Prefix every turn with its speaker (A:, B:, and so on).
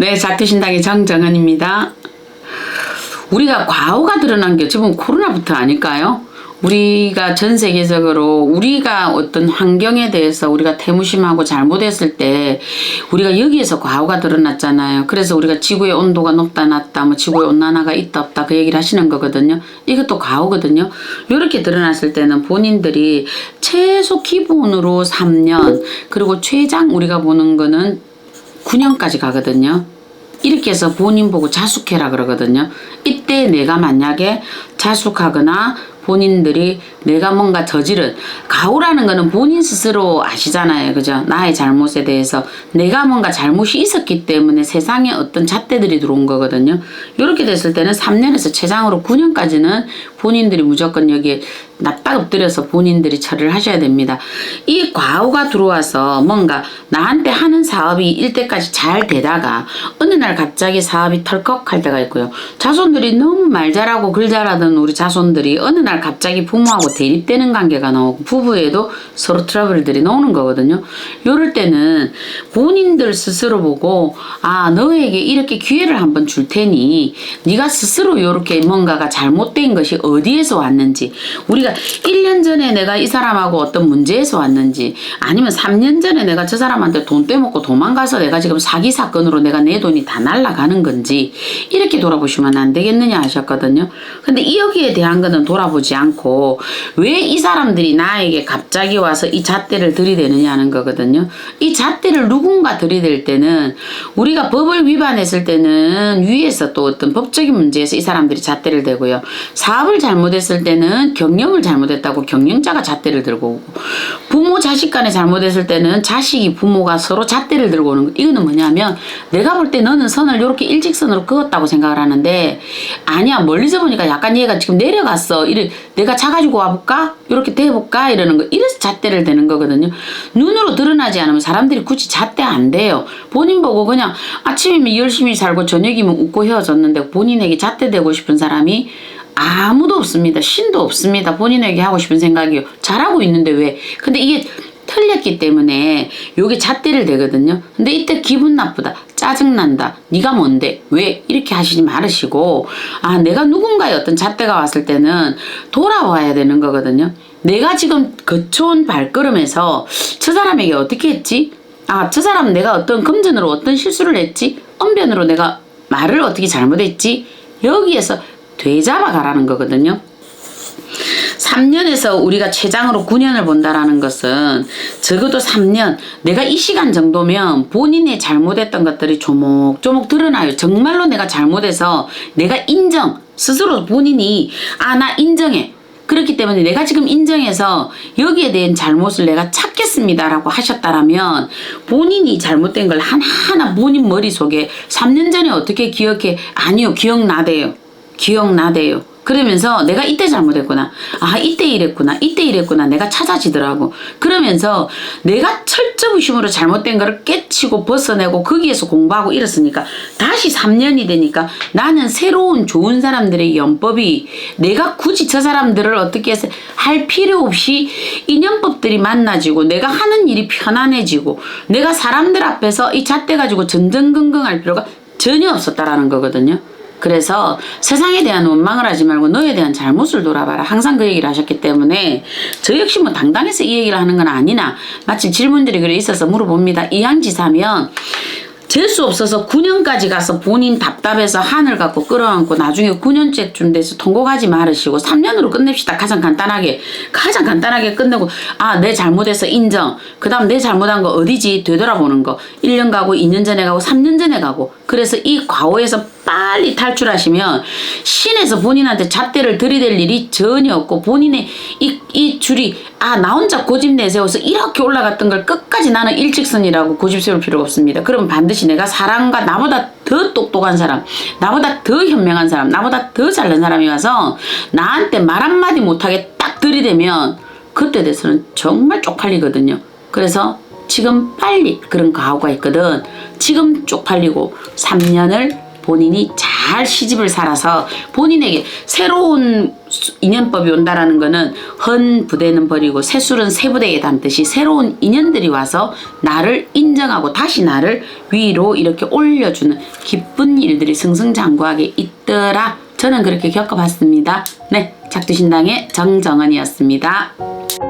A: 네, 작두신당의 정정은입니다. 우리가 과오가 드러난 게 지금 코로나부터 아닐까요? 우리가 전 세계적으로 우리가 어떤 환경에 대해서 우리가 태무심하고 잘못했을 때 우리가 여기에서 과오가 드러났잖아요. 그래서 우리가 지구의 온도가 높다 낮다 뭐 지구의 온난화가 있다 없다 그 얘기를 하시는 거거든요. 이것도 과오거든요. 이렇게 드러났을 때는 본인들이 최소 기본으로 3년 그리고 최장 우리가 보는 거는 9년까지 가거든요. 이렇게 해서 본인 보고 자숙해라 그러거든요. 이때 내가 만약에 자숙하거나 본인들이 내가 뭔가 저지른 가오라는 거는 본인 스스로 아시잖아요. 그죠? 나의 잘못에 대해서 내가 뭔가 잘못이 있었기 때문에 세상에 어떤 잣대들이 들어온 거거든요. 이렇게 됐을 때는 3년에서 최장으로 9년까지는 본인들이 무조건 여기에 납 딱 엎드려서 본인들이 처리를 하셔야 됩니다. 이 과오가 들어와서 뭔가 나한테 하는 사업이 일때까지 잘 되다가 어느 날 갑자기 사업이 털컥 할 때가 있고요. 자손들이 너무 말 잘하고 글 잘하던 우리 자손들이 어느 날 갑자기 부모하고 대립되는 관계가 나오고 부부에도 서로 트러블들이 나오는 거거든요. 요럴 때는 본인들 스스로 보고 아 너에게 이렇게 기회를 한번 줄 테니 네가 스스로 요렇게 뭔가가 잘못된 것이 어디에서 왔는지 우리가 1년 전에 내가 이 사람하고 어떤 문제에서 왔는지 아니면 3년 전에 내가 저 사람한테 돈 떼먹고 도망가서 내가 지금 사기 사건으로 내가 내 돈이 다 날라가는 건지 이렇게 돌아보시면 안 되겠느냐 하셨거든요. 근데 이 여기에 대한 거는 돌아보지 않고 왜 이 사람들이 나에게 갑자기 와서 이 잣대를 들이대느냐 하는 거거든요. 이 잣대를 누군가 들이댈 때는 우리가 법을 위반했을 때는 위에서 또 어떤 법적인 문제에서 이 사람들이 잣대를 대고요. 사업을 잘못했을 때는 경영을 잘못했다고 경영자가 잣대를 들고 오고 부모 자식 간에 잘못했을 때는 자식이 부모가 서로 잣대를 들고 오는 거. 이거는 뭐냐면 내가 볼 때 너는 선을 이렇게 일직선으로 그었다고 생각을 하는데 아니야 멀리서 보니까 약간 얘가 지금 내려갔어. 이래 내가 차 가지고 와볼까? 이렇게 대볼까? 이러는 거. 이래서 잣대를 대는 거거든요. 눈으로 드러나지 않으면 사람들이 굳이 잣대 안 돼요. 본인 보고 그냥 아침이면 열심히 살고 저녁이면 웃고 헤어졌는데 본인에게 잣대 대고 싶은 사람이 아무도 없습니다. 신도 없습니다. 본인에게 하고 싶은 생각이요. 잘하고 있는데 왜? 근데 이게 틀렸기 때문에 요게 잣대를 대거든요. 근데 이때 기분 나쁘다. 짜증난다. 네가 뭔데? 왜? 이렇게 하시지 말으시고 아 내가 누군가의 어떤 잣대가 왔을 때는 돌아와야 되는 거거든요. 내가 지금 거쳐온 발걸음에서 저 사람에게 어떻게 했지? 아, 저 사람 내가 어떤 금전으로 어떤 실수를 했지? 언변으로 내가 말을 어떻게 잘못했지? 여기에서 되잡아 가라는 거거든요. 3년에서 우리가 최장으로 9년을 본다라는 것은 적어도 3년 내가 이 시간 정도면 본인의 잘못했던 것들이 조목조목 드러나요. 정말로 내가 잘못해서 내가 인정 스스로 본인이 아 나 인정해. 그렇기 때문에 내가 지금 인정해서 여기에 대한 잘못을 내가 찾겠습니다라고 하셨다라면 본인이 잘못된 걸 하나하나 본인 머릿속에 3년 전에 어떻게 기억해? 아니요, 기억나대요. 기억나대요. 그러면서 내가 이때 잘못했구나. 아, 이때 이랬구나. 이때 이랬구나. 내가 찾아지더라고. 그러면서 내가 철저부심으로 잘못된 거를 깨치고 벗어내고 거기에서 공부하고 이랬으니까 다시 3년이 되니까 나는 새로운 좋은 사람들의 연법이 내가 굳이 저 사람들을 어떻게 해서 할 필요 없이 인연법들이 만나지고 내가 하는 일이 편안해지고 내가 사람들 앞에서 이 잣대 가지고 전전긍긍할 필요가 전혀 없었다라는 거거든요. 그래서 세상에 대한 원망을 하지 말고 너에 대한 잘못을 돌아봐라. 항상 그 얘기를 하셨기 때문에 저 역시 뭐 당당해서 이 얘기를 하는 건 아니나 마침 질문들이 그래 있어서 물어봅니다. 이항지사면 될 수 없어서 9년까지 가서 본인 답답해서 한을 갖고 끌어안고 나중에 9년째쯤 돼서 통곡하지 말으시고 3년으로 끝냅시다. 가장 간단하게 가장 간단하게 끝내고 아 내 잘못해서 인정 그 다음 내 잘못한 거 어디지 되돌아보는 거 1년 가고 2년 전에 가고 3년 전에 가고 그래서 이 과오에서 빨리 탈출하시면 신에서 본인한테 잣대를 들이댈 일이 전혀 없고 본인의 이, 이 줄이 아 나 혼자 고집 내세워서 이렇게 올라갔던 걸 끝까지 나는 일직선이라고 고집 세울 필요가 없습니다. 그럼 반드시 내가 사람과 나보다 더 똑똑한 사람, 나보다 더 현명한 사람, 나보다 더 잘난 사람이 와서 나한테 말 한마디 못하게 딱 들이대면 그때 돼서는 정말 쪽팔리거든요. 그래서 지금 빨리 그런 가오가 있거든. 지금 쪽팔리고 3년을 본인이 잘 시집을 살아서 본인에게 새로운 수- 인연법이 온다라는 거는 헌 부대는 버리고 새술은 새 부대에 담듯이 새로운 인연들이 와서 나를 인정하고 다시 나를 위로 이렇게 올려주는 기쁜 일들이 승승장구하게 있더라. 저는 그렇게 겪어봤습니다. 네, 작두신당의 정정은이었습니다.